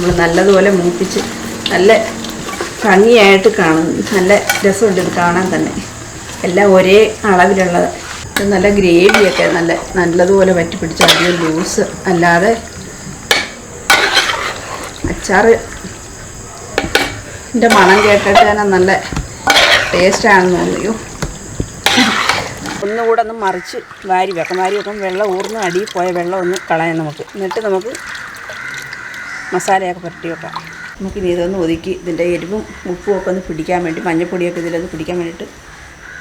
നമ്മൾ നല്ലതുപോലെ മൂപ്പിച്ച് നല്ല ഭംഗിയായിട്ട് കാണും. നല്ല രസമുണ്ട് ഇത് കാണാൻ തന്നെ. എല്ലാം ഒരേ അളവിലുള്ളത്. നല്ല ഗ്രേവിയൊക്കെ നല്ല നല്ലതുപോലെ വറ്റി പിടിച്ച് അധികം ലൂസ് അല്ലാതെ അച്ചാറ് എന്റെ മണം കേട്ടിട്ട് തന്നെ നല്ല ടേസ്റ്റാണെന്ന് തോന്നിയോ? ഒന്നുകൂടെ ഒന്ന് മറിച്ച് വാരി വെക്കാം. വാരി വെക്കുമ്പോൾ വെള്ളം ഊർന്ന് അടിയിൽ പോയ വെള്ളം ഒന്ന് കളയാം നമുക്ക്. എന്നിട്ട് നമുക്ക് മസാലയൊക്കെ പുരട്ടി വെക്കാം. നമുക്കിനി ഇതൊന്ന് ഒതുക്കി ഇതിന്റെ എരിവും ഉപ്പും ഒക്കെ ഒന്ന് പിടിക്കാൻ വേണ്ടി മഞ്ഞപ്പൊടിയൊക്കെ ഇതിലൊന്ന് പിടിക്കാൻ വേണ്ടിയിട്ട്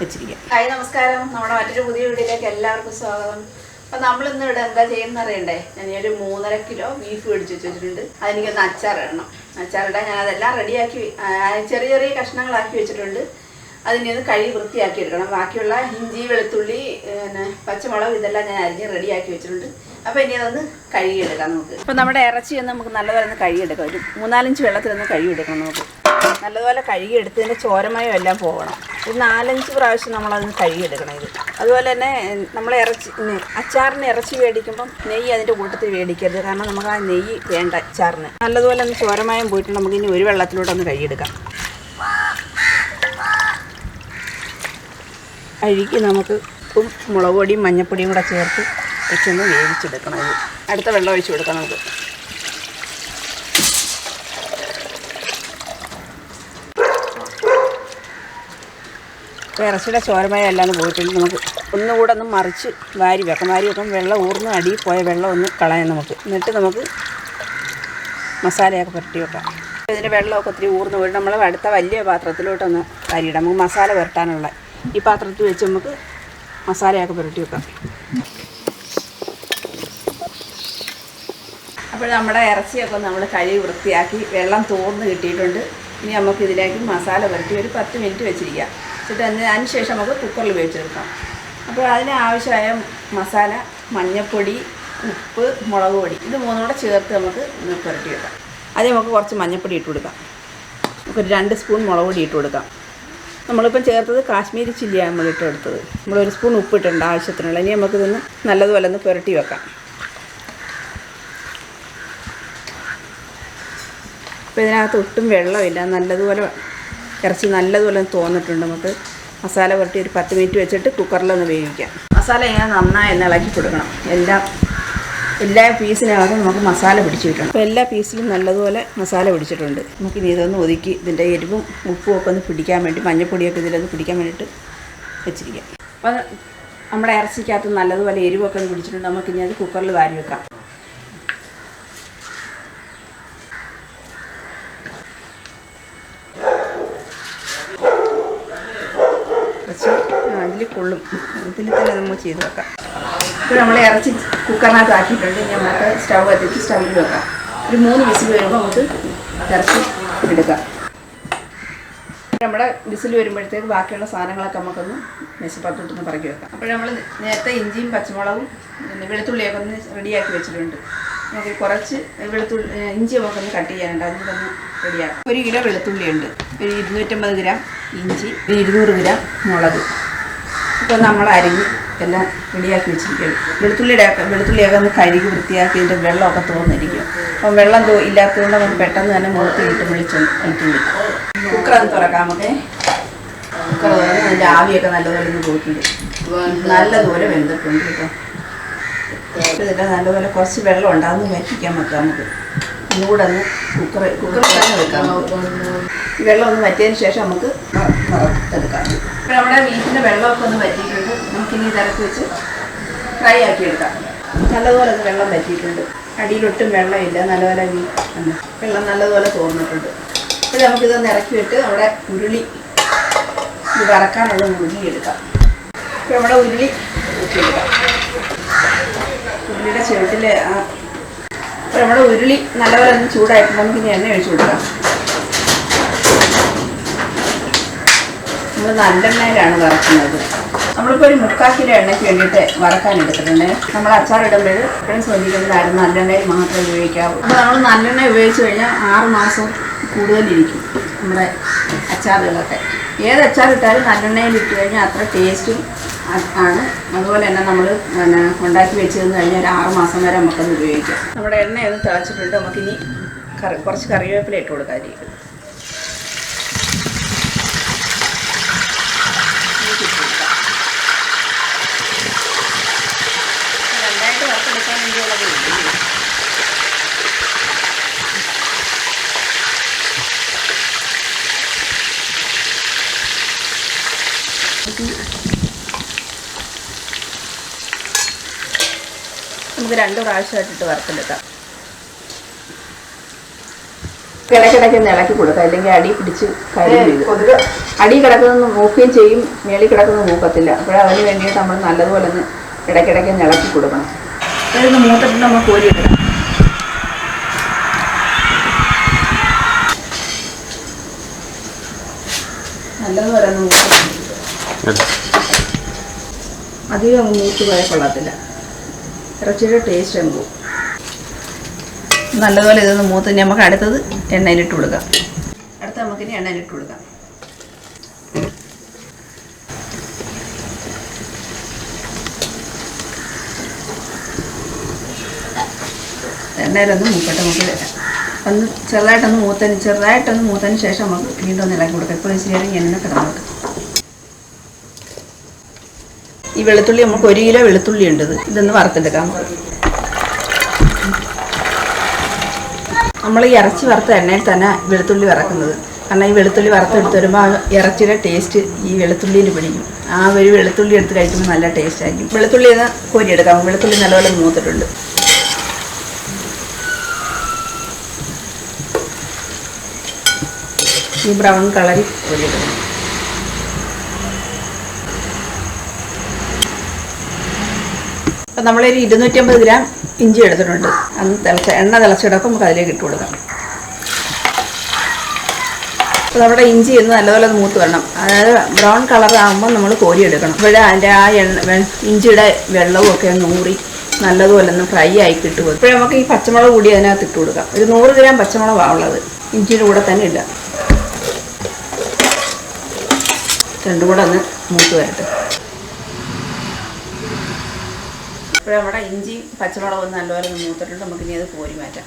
വെച്ചിരിക്കാം. ഹായ് നമസ്കാരം. നമ്മുടെ മറ്റൊരു പുതിയ വീട്ടിലേക്ക് എല്ലാവർക്കും സ്വാഗതം. അപ്പം നമ്മൾ ഇന്ന് ഇവിടെ എന്താ ചെയ്യുന്ന അറിയണ്ടേ? ഞാൻ ഒരു മൂന്നര കിലോ ബീഫ് മേടിച്ച് വെച്ചിട്ടുണ്ട്. അതെനിക്കൊന്ന് അച്ചാറിടണം അച്ചാറിടാൻ ഞാൻ അതെല്ലാം റെഡിയാക്കി ചെറിയ ചെറിയ കഷ്ണങ്ങളാക്കി വെച്ചിട്ടുണ്ട്. അതിനെ ഒന്ന് കഴുകി വൃത്തിയാക്കി എടുക്കണം. ബാക്കിയുള്ള ഇഞ്ചി വെളുത്തുള്ളി പിന്നെ പച്ചമുളക് ഇതെല്ലാം ഞാൻ അരിഞ്ഞ് റെഡിയാക്കി വെച്ചിട്ടുണ്ട്. അപ്പോൾ ഇനി അതൊന്ന് കഴുകിയെടുക്കാം നമുക്ക്. അപ്പോൾ നമ്മുടെ ഇറച്ചി ഒന്ന് നമുക്ക് നല്ലപോലെ ഒന്ന് കഴുകിയെടുക്കാം. ഒരു മൂന്നാലഞ്ച് വെള്ളത്തിലൊന്ന് കഴുകിയെടുക്കണം നമുക്ക്. നല്ലപോലെ കഴുകിയെടുത്തതിന്റെ ചോരമയം എല്ലാം പോകണം. ഒരു നാലഞ്ച് പ്രാവശ്യം നമ്മളതൊന്ന് കഴുകിയെടുക്കണം ഇത്. അതുപോലെ തന്നെ നമ്മൾ ഇറച്ചി അച്ചാറിന് ഇറച്ചി മേടിക്കുമ്പം നെയ്യ് അതിന്റെ കൂട്ടത്തിൽ മേടിക്കരുത് കാരണം നമുക്ക് ആ നെയ്യ് വേണ്ട അച്ചാറിന്. നല്ലതുപോലെ ഒന്ന് ചോരമയം പോയിട്ട് നമുക്ക് ഇനി ഒരു വെള്ളത്തിലൂടെ ഒന്ന് കഴുകിയെടുക്കാം. അഴുകി നമുക്ക് ഉപ്പും മുളക് പൊടിയും മഞ്ഞപ്പൊടിയും കൂടെ ചേർത്ത് വെച്ചൊന്ന് വേവിച്ചെടുക്കണം ഇത് അടുത്ത വെള്ളം ഒഴിച്ച് കൊടുക്കണം നമുക്ക് ഇറച്ചിയുടെ ചോരമായ എല്ലാം പോയിട്ടുണ്ട്. നമുക്ക് ഒന്നുകൂടെ ഒന്ന് മറിച്ച് വാരി വെക്കാം. വാരി വെക്കാം വെള്ളം ഊർന്ന് അടിയിൽ പോയ വെള്ളം ഒന്ന് കളയാം നമുക്ക്. എന്നിട്ട് നമുക്ക് മസാലയൊക്കെ പുരട്ടി വെക്കാം. ഇതിന്റെ വെള്ളമൊക്കെ ഒത്തിരി ഊർന്ന് പോയിട്ട് നമ്മൾ അടുത്ത വലിയ പാത്രത്തിലോട്ടൊന്ന് കരിയിടാം നമുക്ക് മസാല പുരട്ടാനുള്ള ഈ പാത്രത്തിൽ വെച്ച് നമുക്ക് മസാലയൊക്കെ പുരട്ടി വെക്കാം. അപ്പോൾ നമ്മുടെ ഇറച്ചിയൊക്കെ നമ്മൾ കഴുകി വൃത്തിയാക്കി വെള്ളം തോർന്ന് കിട്ടിയിട്ടുണ്ട്. ഇനി നമുക്ക് ഇതിലേക്ക് മസാല പുരട്ടി ഒരു പത്ത് മിനിറ്റ് വെച്ചിരിക്കാം. എന്നിട്ട് അതിന് അതിന് ശേഷം നമുക്ക് കുക്കറിൽ വേവിച്ചെടുക്കാം അപ്പോൾ അതിന് ആവശ്യമായ മസാല മഞ്ഞൾപ്പൊടി ഉപ്പ് മുളക് പൊടി ഇത് മൂന്നും കൂടെ ചേർത്ത് നമുക്ക് പുരട്ടി വെക്കാം അത് നമുക്ക് കുറച്ച് മഞ്ഞൾപ്പൊടി ഇട്ട് കൊടുക്കാം. നമുക്കൊരു രണ്ട് സ്പൂൺ മുളക് പൊടി ഇട്ട് കൊടുക്കാം. നമ്മളിപ്പം ചേർത്തത് കാശ്മീരി ചില്ലിയാണ് നമ്മൾ ഇട്ടെടുത്തത് നമ്മളൊരു സ്പൂൺ ഉപ്പ് ഇട്ടിട്ടുണ്ട് ആവശ്യത്തിനുള്ള. ഇനി നമുക്കിതൊന്ന് നല്ലതുപോലെ ഒന്ന് പുരട്ടി വെക്കാം. അപ്പോൾ ഇതിനകത്ത് ഒട്ടും വെള്ളമില്ല. നല്ലതുപോലെ ഇറച്ചി നല്ലതുപോലെ തോന്നിട്ടുണ്ട് നമുക്ക്. മസാല പുരട്ടി ഒരു പത്ത് മിനിറ്റ് വെച്ചിട്ട് കുക്കറിലൊന്ന് വേവിക്കാം. മസാല ഇങ്ങനെ നന്നായി ഒന്ന് ഇളക്കി കൊടുക്കണം. എല്ലാ എല്ലാ പീസിനകത്തും നമുക്ക് മസാല പിടിച്ചു കിട്ടണം. അപ്പോൾ എല്ലാ പീസിലും നല്ലതുപോലെ മസാല പിടിച്ചിട്ടുണ്ട്. നമുക്കിനി ഇതൊന്ന് ഒതുക്കി ഇതിന്റെ എരിവും ഉപ്പും ഒക്കെ ഒന്ന് പിടിക്കാൻ വേണ്ടി മഞ്ഞപ്പൊടിയൊക്കെ ഇതിലൊന്ന് പിടിക്കാൻ വേണ്ടിയിട്ട് വെച്ചിരിക്കാം. അപ്പോൾ നമ്മുടെ ഇറച്ചിക്കകത്ത് നല്ലതുപോലെ എരിവൊക്കെ പിടിച്ചിട്ടുണ്ട്. നമുക്കിനി അത് കുക്കറിൽ വാരി വെക്കാം. നമ്മൾ ചെയ്ത് വെക്കാം. ഇപ്പോൾ നമ്മൾ ഇറച്ചി കുക്കറിനകത്ത് ആക്കിയിട്ടുണ്ട് ഇനി നമുക്ക് സ്റ്റൗ കത്തിച്ച് സ്റ്റൗവിൽ വെക്കാം. ഒരു മൂന്ന് വിസിൽ വരുമ്പോൾ നമുക്ക് ഇറച്ചി എടുക്കാം. നമ്മുടെ വിസിൽ വരുമ്പോഴത്തേക്ക് ബാക്കിയുള്ള സാധനങ്ങളൊക്കെ നമുക്കൊന്ന് മെച്ചപ്പെട്ടിട്ടൊന്ന് പറക്കി വെക്കാം. അപ്പോൾ നമ്മൾ നേരത്തെ ഇഞ്ചിയും പച്ചമുളകും വെളുത്തുള്ളിയൊക്കെ ഒന്ന് റെഡിയാക്കി വെച്ചിട്ടുണ്ട്. നമുക്ക് കുറച്ച് വെളുത്തുള്ളി ഇഞ്ചി നമുക്കൊന്ന് കട്ട് ചെയ്യാനുണ്ട്. തന്നെ റെഡിയാക്കാം. ഒരു കിലോ വെളുത്തുള്ളിയുണ്ട്. ഒരു ഇരുന്നൂറ്റമ്പത് ഗ്രാം ഇഞ്ചി ഒരു ഇരുന്നൂറ് ഗ്രാം മുളക്. ഇപ്പോൾ നമ്മൾ അരിഞ്ഞ് എല്ലാം റെഡിയാക്കി വെച്ചിരിക്കുകയാണ്. വെളുത്തുള്ളിയുടെ വെളുത്തുള്ളിയൊക്കെ ഒന്ന് കഴുകി വൃത്തിയാക്കി ഇതിന്റെ വെള്ളമൊക്കെ തോന്നിരിക്കും അപ്പം വെള്ളം തോ ഇല്ലാത്തതുകൊണ്ട് നമുക്ക് പെട്ടെന്ന് തന്നെ മുഖത്ത് കിട്ടും വെളിച്ചെണ്ണ വെളുത്തുള്ളി കുക്കർ ഒന്ന് തുറക്കാം നമുക്ക്. കുക്കർ തുറന്ന് അതിന്റെ ആവിയൊക്കെ നല്ലപോലെ ഒന്ന് പോയിട്ടുണ്ട്. നല്ലതുപോലെ വെന്തിട്ടുണ്ട് കേട്ടോ. ഇതിന്റെ നല്ലപോലെ കുറച്ച് വെള്ളം ഉണ്ട്. അതൊന്ന് വറ്റിക്കാൻ വെക്കാം നമുക്ക്. ഒന്നുകൂടെ ഒന്ന് കുക്കർ കുക്കറിൽ തന്നെ വെക്കാം വെള്ളം ഒന്ന് വറ്റിയതിന് ശേഷം നമുക്ക് ഇപ്പോൾ നമ്മുടെ മീറ്റിന്റെ വെള്ളമൊക്കെ ഒന്ന് പറ്റിയിട്ടുണ്ട് നമുക്കിനി തിരക്ക് വെച്ച് ഫ്രൈ ആക്കി എടുക്കാം. നല്ലതുപോലെ അത് വെള്ളം പറ്റിയിട്ടുണ്ട് അടിയിലൊട്ടും വെള്ളമില്ല. നല്ലപോലെ മീൻ. വെള്ളം നല്ലതുപോലെ തോന്നിട്ടുണ്ട് ഇത് നമുക്കിതൊന്ന് ഇറക്കി വിട്ട് നമ്മുടെ ഉരുളി ഇത് വറക്കാനുള്ള ഉരുളി എടുക്കാം. ഇപ്പം നമ്മുടെ ഉരുളി എടുക്കാം. ഉരുളിയുടെ ചുവട്ടിൽ അപ്പോൾ നമ്മുടെ ഉരുളി നല്ലപോലെ ഒന്ന് ചൂടായിട്ട് നമുക്ക് ഇനി എണ്ണ ഒഴിച്ചു കൊടുക്കാം. നമ്മൾ നല്ലെണ്ണയിലാണ് വറക്കുന്നത്. നമ്മളിപ്പോൾ ഒരു മുക്കാൽ കിലോ എണ്ണയ്ക്ക് വേണ്ടിയിട്ട് വറക്കാൻ എടുത്തിട്ടുണ്ട്. നമ്മൾ അച്ചാർ ഇടുമ്പോൾ എപ്പോഴും ശ്രദ്ധിക്കുന്നതായിരുന്നു നല്ലെണ്ണയിൽ മാത്രമേ ഉപയോഗിക്കാവൂ. അപ്പോൾ നമ്മൾ നല്ലെണ്ണ ഉപയോഗിച്ച് കഴിഞ്ഞാൽ ആറ് മാസം കൂടുതലിരിക്കും നമ്മുടെ അച്ചാറുകളൊക്കെ. ഏത് അച്ചാർ ഇട്ടാലും നല്ലെണ്ണയിൽ ഇട്ട് കഴിഞ്ഞാൽ അത്ര ടേസ്റ്റും ആണ്. അതുപോലെ തന്നെ നമ്മൾ പിന്നെ ഉണ്ടാക്കി വെച്ച് തന്നു കഴിഞ്ഞാൽ ഒരു ആറ് മാസം വരെ നമുക്കത് ഉപയോഗിക്കാം. നമ്മുടെ എണ്ണ ഒന്ന് തിളച്ചിട്ടുണ്ട്. നമുക്കിനി കറി കുറച്ച് കറിവേപ്പില ഇട്ട് കൊടുക്കാം അതിലേക്ക് ഇതിലേക്ക് ഇട്ട് കൊടുക്കാം. രണ്ടായിട്ട് വറുത്തെടുക്കാൻ വേണ്ടിയുള്ളത് ഇല്ലേ? നമുക്ക് രണ്ട് പ്രാവശ്യമായിട്ടിട്ട് വറുത്തെടുക്കാം. കിടക്കിടക്ക് ഇളക്കി കൊടുക്കാം. അല്ലെങ്കിൽ അടി പിടിച്ച് കരിയും. അടി കിടക്കുന്നത് മൂക്കുകയും ചെയ്യും മേളിൽ കിടക്കുന്നത് മൂക്കത്തില്ല അപ്പോൾ അതിന് വേണ്ടിയിട്ട് നമ്മൾ നല്ലതുപോലെ ഒന്ന് ഇടയ്ക്കിടയ്ക്ക് ഒന്ന് ഇളക്കി കൊടുക്കണം. അതായത് മൂത്തിട്ട് നമ്മൾ കോരി നല്ലതുപോലെ ഒന്ന് മൂത്ത് അധികം മൂത്ത് പോയാൽ കൊള്ളത്തില്ല. ഇറച്ചിയുടെ ടേസ്റ്റ് അങ്ങ് നല്ലതുപോലെ ഇതൊന്ന് മൂത്ത് നമുക്ക് അടുത്തത് എണ്ണയിലിട്ട് കൊടുക്കാം. അടുത്ത നമുക്കിനി എണ്ണയിലിട്ട് കൊടുക്കാം. എണ്ണയിലൊന്ന് മൂക്കട്ടെ നമുക്ക് ഒന്ന് ചെറുതായിട്ടൊന്ന് മൂത്തതിന് ചെറുതായിട്ടൊന്ന് മൂത്തതിന് ശേഷം നമുക്ക് വീണ്ടും ഒന്ന് ഇളക്കി കൊടുക്കാം. ഇപ്പോൾ ശരിയാണെങ്കിൽ എണ്ണ കിടന്നോട്ട് ഈ വെളുത്തുള്ളി നമുക്ക് ഒരു കിലോ വെളുത്തുള്ളി ഉണ്ട് ഇത്. ഇതൊന്ന് വറുത്തെടുക്കാം. നമ്മൾ ഈ ഇറച്ചി വറുത്ത എണ്ണയിൽ തന്നെ വെളുത്തുള്ളി വറക്കുന്നത്. കാരണം ഈ വെളുത്തുള്ളി വറുത്തെടുത്ത് വരുമ്പോൾ ഇറച്ചിയുടെ ടേസ്റ്റ് ഈ വെളുത്തുള്ളിയിൽ പിടിക്കും. ആ ഒരു വെളുത്തുള്ളി എടുത്ത് കഴിക്കുമ്പോൾ നല്ല ടേസ്റ്റ് ആയിരിക്കും. വെളുത്തുള്ളി ഒന്ന് കോരിയെടുക്കാം. വെളുത്തുള്ളി നല്ലപോലെ മൂത്തിട്ടുണ്ട്. ഈ ബ്രൗൺ കളറിൽ കോരിയെടുക്കണം അപ്പം നമ്മളൊരു ഇരുന്നൂറ്റമ്പത് ഗ്രാം ഇഞ്ചി എടുത്തിട്ടുണ്ട്. അന്ന് തിളച്ച എണ്ണ തിളച്ചിടക്കും നമുക്ക് അതിലേക്ക് ഇട്ട് കൊടുക്കാം. അപ്പോൾ നമ്മുടെ ഇഞ്ചി ഒന്ന് നല്ലപോലെ മൂത്ത് വരണം. അതായത് ബ്രൗൺ കളർ ആകുമ്പോൾ നമ്മൾ കോരി എടുക്കണം. അപ്പോഴേ അതിന്റെ ആ എണ്ണ ഇഞ്ചിയുടെ വെള്ളവും ഒക്കെ നൂറി നല്ലതുപോലെ ഒന്ന് ഫ്രൈ ആയി കിട്ടും. ഇപ്പോഴേ നമുക്ക് ഈ പച്ചമുളക് കൂടി അതിനകത്ത് ഇട്ട് കൊടുക്കാം. ഒരു നൂറ് ഗ്രാം പച്ചമുളകാണ് ഉള്ളത്. ഇഞ്ചിയുടെ കൂടെ തന്നെ ഇല്ല രണ്ടും കൂടെ ഒന്ന് മൂത്ത് വരട്ടെ. ഇപ്പോൾ നമ്മുടെ ഇഞ്ചി പച്ചമുളകും നല്ലപോലെ മൂത്തിട്ടുണ്ട് നമുക്ക് ഇനി അത് കോരി മാറ്റാം.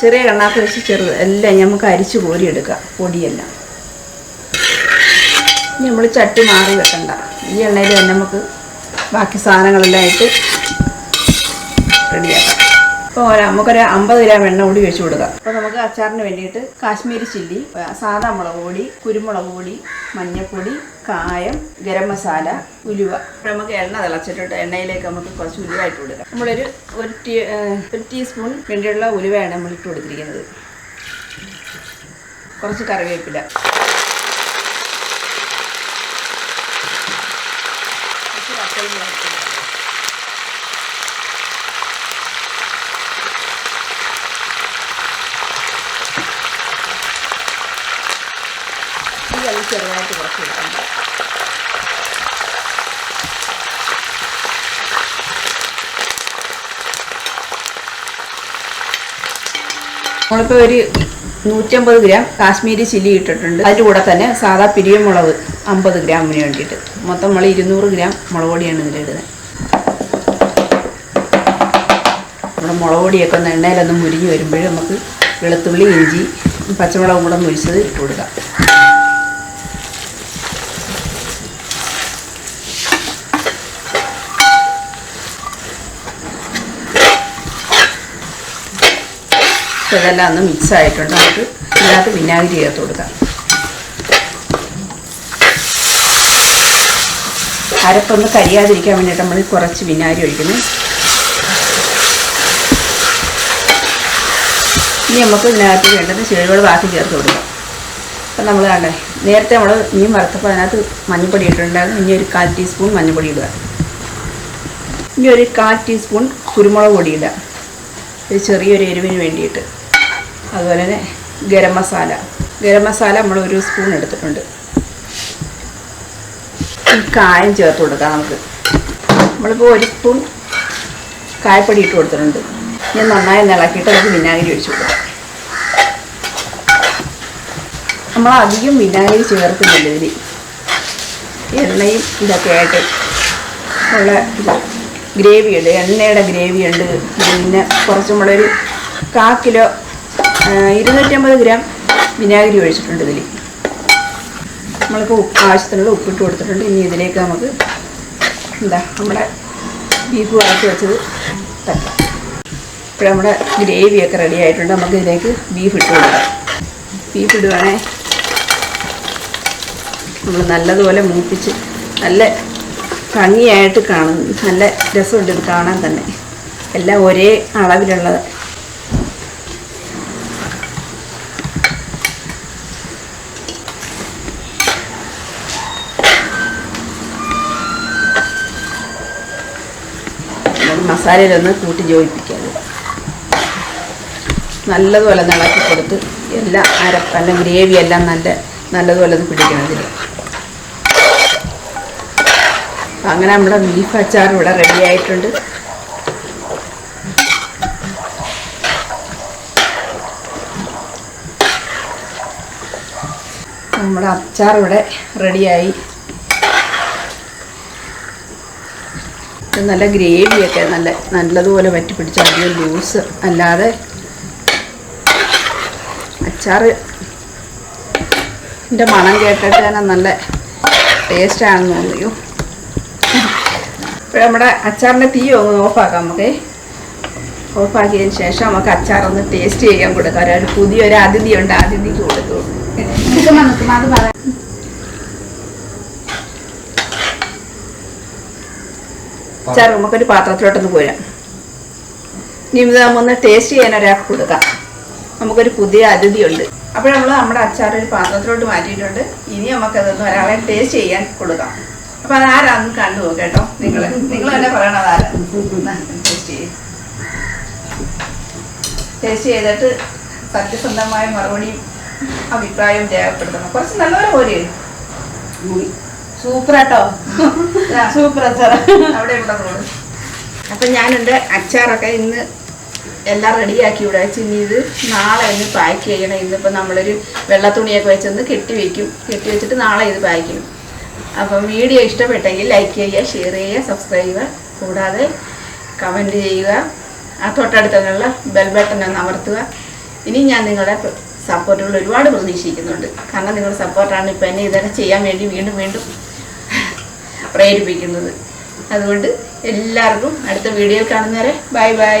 ചെറിയ കണ്ണാക്ക് വെച്ച് ചെറുത് എല്ലാം നമുക്ക് അരിച്ച് കോരിയെടുക്കാം പൊടിയെല്ലാം. ഇനി നമ്മൾ ചട്ടി മാറി വെക്കണ്ട. ഈ എണ്ണയിൽ തന്നെ നമുക്ക് ബാക്കി സാധനങ്ങളെല്ലാം റെഡിയാക്കാം അപ്പോൾ നമുക്കൊരു അമ്പത് ഗ്രാം എണ്ണ കൂടി വെച്ച് കൊടുക്കാം. അപ്പോൾ നമുക്ക് അച്ചാറിന് വേണ്ടിയിട്ട് കാശ്മീരി ചില്ലി സാധാ മുളക് പൊടി കുരുമുളക് പൊടി മഞ്ഞൾപ്പൊടി കായം ഗരം മസാല ഉലുവ. നമുക്ക് എണ്ണ തിളച്ചിട്ടിട്ട് എണ്ണയിലേക്ക് നമുക്ക് കുറച്ച് ഉലുവ ഇട്ട് കൊടുക്കാം. നമ്മളൊരു ഒരു ടീ ഒരു ടീസ്പൂൺ വേണ്ടിയുള്ള ഉലുവയാണ് നമ്മൾ ഇട്ട് കൊടുത്തിരിക്കുന്നത്. കുറച്ച് കറിവേപ്പില കുറച്ച് വറ്റൽ മുളക് ഇട്ട് കൊടുക്കാം. ഈ അത് ചെറുതായിട്ട് കുറച്ച് കൊടുക്കുന്നത് നമ്മളിപ്പോൾ ഒരു നൂറ്റമ്പത് ഗ്രാം കാശ്മീരി ചില്ലി ഇട്ടിട്ടുണ്ട്. അതിന്റെ കൂടെ തന്നെ സാധാ പിരിയമുളക് അമ്പത് ഗ്രാമിന് വേണ്ടിയിട്ട്. മൊത്തം നമ്മൾ ഇരുന്നൂറ് ഗ്രാം മുളക് പൊടിയാണ് ഇതിലിടുന്നത് നമ്മുടെ മുളക് പൊടിയൊക്കെ ഒന്ന് എണ്ണയിലൊന്ന് മുരിഞ്ഞ് വരുമ്പോഴും നമുക്ക് വെളുത്തുള്ളി ഇഞ്ചി പച്ചമുളകും കൂടെ മുരിച്ചത് ഇട്ട് കൊടുക്കാം. അപ്പോൾ ഇതെല്ലാം ഒന്ന് മിക്സ് ആയിട്ടുണ്ട്. നമുക്ക് ഇതിനകത്ത് വിനാഗിരി ചേർത്ത് കൊടുക്കാം. അരപ്പൊന്ന് കരിയാതിരിക്കാൻ വേണ്ടിയിട്ട് നമ്മൾ കുറച്ച് വിനാഗിരി ഒഴിക്കുന്നു. ഇനി നമുക്ക് ഇതിനകത്ത് വേണ്ടത് ചെടികൾ ബാക്കി ചേർത്ത് കൊടുക്കാം. അപ്പം നമ്മൾ കണ്ടേ നേരത്തെ നമ്മൾ മീൻ വറുത്തപ്പോൾ അതിനകത്ത് മഞ്ഞൾപ്പൊടി ഇട്ടിട്ടുണ്ടായിരുന്നു. ഇനി ഒരു കാൽ ടീസ്പൂൺ മഞ്ഞൾപ്പൊടി ഇടുക. ഇനി ഒരു കാൽ ടീസ്പൂൺ കുരുമുളക് പൊടി ഇടുക. ഒരു ചെറിയൊരു എരിവിന് വേണ്ടിയിട്ട്. അതുപോലെ തന്നെ ഗരം മസാല. ഗരം മസാല നമ്മൾ ഒരു സ്പൂൺ എടുത്തിട്ടുണ്ട് കായം ചേർത്ത് കൊടുക്കാം നമുക്ക്. നമ്മളിപ്പോൾ ഒരു സ്പൂൺ കായപ്പൊടി ഇട്ട് കൊടുത്തിട്ടുണ്ട്. ഞാൻ നന്നായി നിളക്കിയിട്ട് നമുക്ക് വിനാഗിരി ഒഴിച്ചു കൊടുക്കാം. നമ്മൾ അധികം വിനാഗിരി ചേർക്കുന്നില്ല ഇതിൽ എണ്ണയും ഇതൊക്കെ ആയിട്ട് ഉള്ള ഗ്രേവിയുണ്ട് എണ്ണയുടെ ഗ്രേവിയുണ്ട്. പിന്നെ കുറച്ചും കൂടെ ഒരു കാ കിലോ ഇരുന്നൂറ്റമ്പത് ഗ്രാം വിനാഗിരി ഒഴിച്ചിട്ടുണ്ട് ഇതിൽ നമ്മൾക്ക് ഉപ്പ് ആവശ്യത്തിനുള്ള ഉപ്പിട്ട് കൊടുത്തിട്ടുണ്ട്. ഇനി ഇതിലേക്ക് നമുക്ക് എന്താ നമ്മുടെ ബീഫ് വറച്ച് വെച്ചത് തട്ടാം. ഇപ്പോൾ നമ്മുടെ ഗ്രേവിയൊക്കെ റെഡി ആയിട്ടുണ്ട്. നമുക്ക് ഇതിലേക്ക് ബീഫ് ഇട്ട് കൊടുക്കാം. ബീഫ് ഇടുവാണേ നമ്മൾ നല്ലതുപോലെ മൂപ്പിച്ച് നല്ല ഭംഗിയായിട്ട് കാണും. നല്ല രസമുണ്ട് ഇത് കാണാൻ തന്നെ. എല്ലാം ഒരേ അളവിലുള്ളത് നമുക്ക് മസാലയിലൊന്ന് കൂട്ടി യോജിപ്പിക്കാം നല്ലതുപോലെ നിളക്കി കൊടുത്ത് എല്ലാം അരപ്പ് അല്ല ഗ്രേവി എല്ലാം നല്ല നല്ലതുപോലെ ഒന്ന് പിടിക്കണം ഇതിൽ അങ്ങനെ നമ്മുടെ ബീഫ് അച്ചാർ ഇവിടെ റെഡി ആയിട്ടുണ്ട്. നമ്മുടെ അച്ചാർ ഇവിടെ റെഡിയായി നല്ല ഗ്രേവിയൊക്കെ നല്ല നല്ലതുപോലെ വറ്റി പിടിച്ച് അധികം ലൂസ് അല്ലാതെ അച്ചാർ എന്റെ മണം കേട്ടിട്ട് തന്നെ നല്ല ടേസ്റ്റാണെന്ന് തോന്നിയോ? ഇപ്പോൾ നമ്മുടെ അച്ചാറിന്റെ തീ ഒന്ന് ഓഫാക്കാം നമുക്ക്. ഓഫാക്കിയതിന് ശേഷം നമുക്ക് അച്ചാറൊന്ന് ടേസ്റ്റ് ചെയ്യാൻ കൊടുക്കാം. ഒരു പുതിയൊരു അതിഥി ഉണ്ട് അതിഥിക്ക് കൊടുത്തു. അത് പറയാം. അച്ചാർ നമുക്കൊരു പാത്രത്തിലോട്ടൊന്ന് പോരാം ഇനി ഇത് ടേസ്റ്റ് ചെയ്യാൻ ഒരാൾക്ക് കൊടുക്കാം. നമുക്കൊരു പുതിയ അതിഥിയുണ്ട്. അപ്പോൾ നമ്മൾ നമ്മുടെ അച്ചാർ ഒരു പാത്രത്തിലോട്ട് മാറ്റിയിട്ടുണ്ട്. ഇനി നമുക്കതൊന്ന് ഒരാളെ ടേസ്റ്റ് ചെയ്യാൻ കൊടുക്കാം. അപ്പോൾ അതാരാന്ന് കണ്ടു പോകും കേട്ടോ. നിങ്ങൾ നിങ്ങൾ തന്നെ പറയണം ആരാ ടേസ്റ്റ് ചെയ്യും. ടേസ്റ്റ് ചെയ്തിട്ട് സത്യസന്ധമായ മറുപടിയും അഭിപ്രായവും രേഖപ്പെടുത്തണം. കുറച്ച് നല്ലപോലെ പോരെ സൂപ്പർ കേട്ടോ സൂപ്പർ അച്ചാറ അവിടെ അപ്പൊ ഞാനെന്റെ അച്ചാറൊക്കെ ഇന്ന് എല്ലാം റെഡിയാക്കി ഇവിടെ വെച്ച് ഇനി ഇത് നാളെ ഒന്ന് പാക്ക് ചെയ്യണം. ഇന്നിപ്പോൾ നമ്മളൊരു വെള്ള തുണിയൊക്കെ വെച്ചൊന്ന് കെട്ടി വെക്കും. കെട്ടി വെച്ചിട്ട് നാളെ ഇത് പാക്ക് ചെയ്യും. അപ്പം വീഡിയോ ഇഷ്ടപ്പെട്ടെങ്കിൽ ലൈക്ക് ചെയ്യുക ഷെയർ ചെയ്യുക സബ്സ്ക്രൈബ് ചെയ്യുക. കൂടാതെ കമന്റ് ചെയ്യുക. ആ തൊട്ടടുത്തുള്ള ബെൽ ബട്ടൺ ഒന്ന് അമർത്തുക. ഇനി ഞാൻ നിങ്ങളുടെ സപ്പോർട്ടുകൾ ഒരുപാട് പ്രതീക്ഷിക്കുന്നുണ്ട്. കാരണം നിങ്ങളുടെ സപ്പോർട്ടാണ് ഇപ്പം എന്നെ ഇതൊക്കെ ചെയ്യാൻ വേണ്ടി വീണ്ടും വീണ്ടും പ്രേരിപ്പിക്കുന്നത്. അതുകൊണ്ട് എല്ലാവർക്കും അടുത്ത വീഡിയോയിൽ കാണുന്നവരെ ബൈ ബൈ.